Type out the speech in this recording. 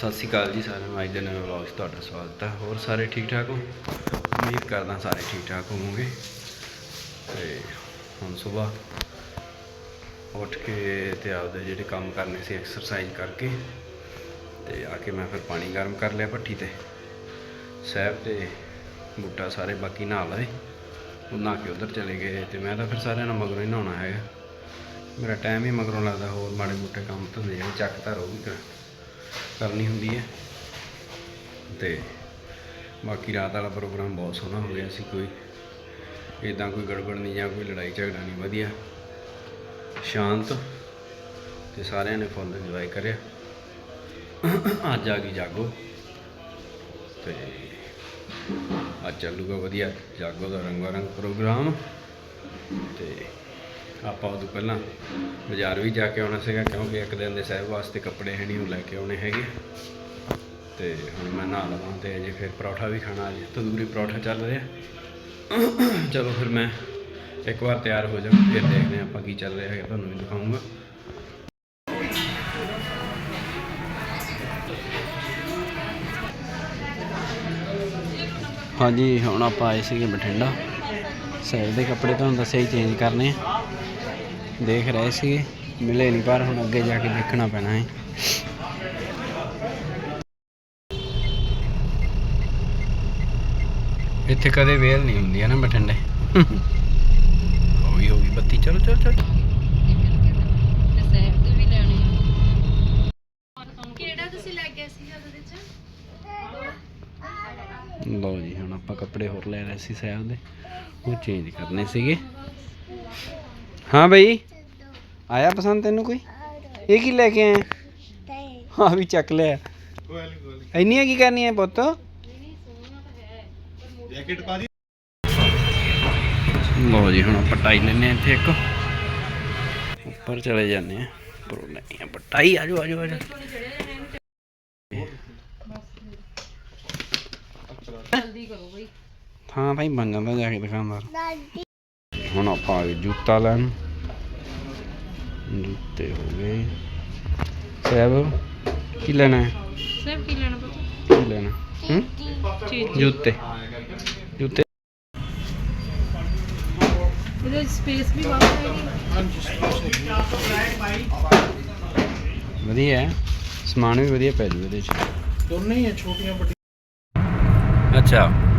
ਸਤਿ ਸ਼੍ਰੀ ਅਕਾਲ ਜੀ ਸਾਰਿਆਂ ਨੂੰ। ਅੱਜ ਦੇ ਨਵੇਂ ਵਲੌਗ 'ਚ ਤੁਹਾਡਾ ਸਵਾਗਤ ਹੈ ਹੋਰ ਸਾਰੇ ਠੀਕ ਠਾਕ ਹੋ? ਉਮੀਦ ਕਰਦਾ ਸਾਰੇ ਠੀਕ ਠਾਕ ਹੋਵੋਗੇ। ਤੇ ਹੁਣ ਸਵੇਰ ਉੱਠ ਕੇ ਤੇ ਆਪਦੇ ਜਿਹੜੇ ਕੰਮ ਕਰਨੇ ਸੀ ਐਕਸਰਸਾਈਜ਼ ਕਰਕੇ ਤੇ ਆ ਕੇ ਮੈਂ ਫਿਰ ਪਾਣੀ ਗਰਮ ਕਰ ਲਿਆ ਭੱਠੀ ਤੇ। ਸਹਿਬ ਤੇ ਬੂਟਾ ਸਾਰੇ ਬਾਕੀ ਨਹਾ ਲਏ। ਉਹ ਨਹਾ ਕੇ ਉਧਰ ਚਲੇ ਗਏ ਤੇ ਮੈਂ ਤਾਂ ਫਿਰ ਸਾਰਿਆਂ ਨਾਲ ਮਗਰੋਂ ਹੀ ਨਹਾਉਣਾ ਹੈਗਾ। ਮੇਰਾ ਟਾਈਮ ਹੀ ਮਗਰੋਂ ਲੱਗਦਾ ਹੋਰ ਮਾੜੇ ਮੋਟੇ ਕੰਮ ਧੰਦੇ ਜਿਹੜੇ ਚੱਕ ਤਾਂ ਉਹ ਵੀ ਕਰ- ਕਰਨੀ ਹੁੰਦੀ ਹੈ। ਤੇ ਬਾਕੀ ਰਾਤ ਵਾਲਾ ਪ੍ਰੋਗਰਾਮ ਬਹੁਤ ਸੋਹਣਾ ਹੋ ਗਿਆ ਸੀ ਕੋਈ। ਇਦਾਂ ਕੋਈ ਗੜਬੜ ਨਹੀਂ ਜਾਂ ਕੋਈ ਲੜਾਈ ਝਗੜਾ ਨਹੀਂ ਵਧੀਆ। ਸ਼ਾਂਤ ਤੇ ਸਾਰਿਆਂ ਨੇ ਫੁੱਲ ਇੰਜੋਏ ਕਰਿਆ। ਅੱਜ ਆ ਗਈ ਜਾਗੋ। ਤੇ ਅੱਜ ਚੱਲੂਗਾ ਵਧੀਆ ਜਾਗੋ ਦਾ ਰੰਗਵਾ ਰੰਗ ਪ੍ਰੋਗਰਾਮ। ਤੇ ਆਪਾਂ ਉਦੋਂ ਪਹਿਲਾਂ ਬਾਜ਼ਾਰ ਵੀ ਜਾ ਕੇ ਆਉਣਾ ਸੀਗਾ, ਕਿਉਂਕਿ ਇੱਕ ਦਿਨ ਦੇ ਸਾਹਿਬ ਵਾਸਤੇ ਕੱਪੜੇ ਹੈ ਨਹੀਂ ਉਹ ਲੈ ਕੇ ਆਉਣੇ ਹੈਗੇ। ਤੇ ਹੁਣ ਮੈਂ ਨਹਾ ਲਵਾਂ ਤੇ ਅਜੇ ਫਿਰ ਪਰੌਠਾ ਵੀ ਖਾਣਾ, ਅਜੇ ਤੰਦੂਰੀ ਪਰੌਠਾ ਚੱਲ ਰਿਹਾ। ਚਲੋ ਫਿਰ ਮੈਂ ਇੱਕ ਵਾਰ ਤਿਆਰ ਹੋ ਜਾਵਾਂ, ਫਿਰ ਦੇਖਦੇ ਹਾਂ ਆਪਾਂ ਕੀ ਚੱਲ ਰਿਹਾ ਹੈਗਾ, ਤੁਹਾਨੂੰ ਵੀ ਦਿਖਾਉਂਗਾ। ਹਾਂਜੀ, ਹੁਣ ਆਪਾਂ ਆਏ ਸੀਗੇ ਬਠਿੰਡਾ। ਸਾਈਡ ਦੇ ਕੱਪੜੇ ਤੁਹਾਨੂੰ ਦੱਸਿਆ ਹੀ ਚੇਂਜ ਕਰਨੇ ਆ। ਦੇਖ ਰਹੇ ਸੀਗੇ। ਮਿਲੇ ਨਹੀਂ ਪਰ ਹੁਣ ਅੱਗੇ ਜਾ ਕੇ ਦੇਖਣਾ ਪੈਣਾ ਹੈ। ਇੱਥੇ ਕਦੇ ਵੇਲ ਨਹੀਂ ਹੁੰਦੀ ਹੈ ਨਾ ਬਠਿੰਡੇ। ਹੋ ਗਈ ਹੋ ਗਈ ਬੱਤੀ ਚਲੋ ਚਲੋ ਚਲੋ। ਲਓ ਜੀ ਹੁਣ ਆਪਾਂ ਕੱਪੜੇ ਹੋਰ ਲੈ ਰਹੇ ਸੀ ਸਾਹਿਬ ਦੇ। ਉਹ ਚੇਂਜ ਕਰਨੇ ਸੀਗੇ। ਹਾਂ ਬਈ। ਆਇਆ ਪਸੰਦ ਤੈਨੂੰ ਕੋਈ? ਇਹ ਕੀ ਲੈ ਕੇ ਆਇਆ? ਹਾਂ ਵੀ ਚੱਕ ਲਿਆ। ਇੰਨੀਆਂ ਕੀ ਕਰਨੀਆਂ ਪੁੱਤ? ਜੈਕਟ ਪਾ ਦੀ। ਲਓ ਜੀ ਹੁਣ ਆਪਾਂ ਟਾਈ ਲੈਨੇ ਆ ਇੱਥੇ ਇੱਕ। ਉੱਪਰ ਚਲੇ ਜਾਂਦੇ ਆ ਪਰੋ ਨਹੀਂ ਆ ਪਟਾਈ ਆਜੋ ਆਜੋ ਆਜੋ। ਜਲਦੀ ਕਰੋ ਬਈ ਹਾਂ ਭਾਈ ਬਣ ਜਾਂਦਾ ਜਾ ਕੇ ਦੁਕਾਨਦਾਰ ਹੁਣ ਆਪਾਂ ਆ ਗਏ ਜੁੱਤਾ ਲੈਣ। ਜੁੱਤੇ ਹੋ ਗਏ। ਸਹਿਬ ਕੀ ਲੈਣਾ ਹੈ? ਸਹਿਬ ਕੀ ਲੈਣਾ ਪਤਾ? ਕੀ ਲੈਣਾ? ਹੂੰ? ਚੀਜ਼। ਜੁੱਤੇ। ਜੁੱਤੇ। ਇਹਦੇ ਸਪੇਸ ਵੀ ਵਾਵਾ ਹੈਗੀ। ਵਧੀਆ ਹੈ। ਸਮਾਨ ਵੀ ਵਧੀਆ ਪੈ ਜੂ ਇਹਦੇ ਚ। ਦੋਨੇ ਹੀ ਆ ਛੋਟੀਆਂ ਵੱਡੀਆਂ। ਅੱਛਾ।